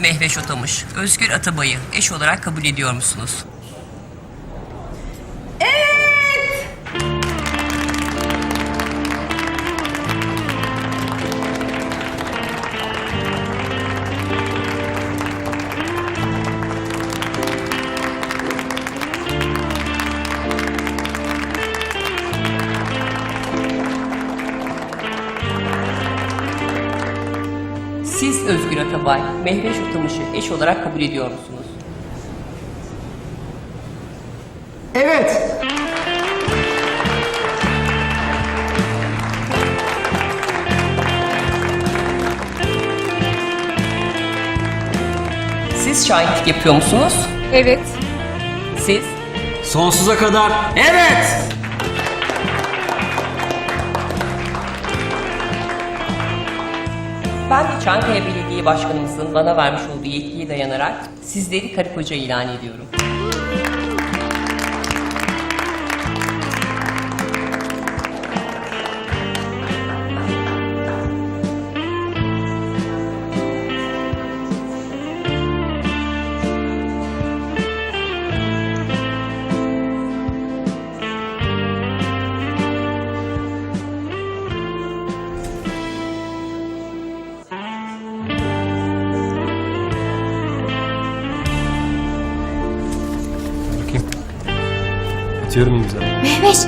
Mehveş Otamış, Özgür Atabay'ı eş olarak kabul ediyor musunuz? Siz Özgür Atabay, Mehveş Otamış'ı eş olarak kabul ediyor musunuz? Evet. Siz şahitlik yapıyor musunuz? Evet. Siz? Sonsuza kadar evet. Ben de Çankaya Belediye Başkanımızın bana vermiş olduğu yetkiye dayanarak sizleri karı koca ilan ediyorum. термин. Mehveş.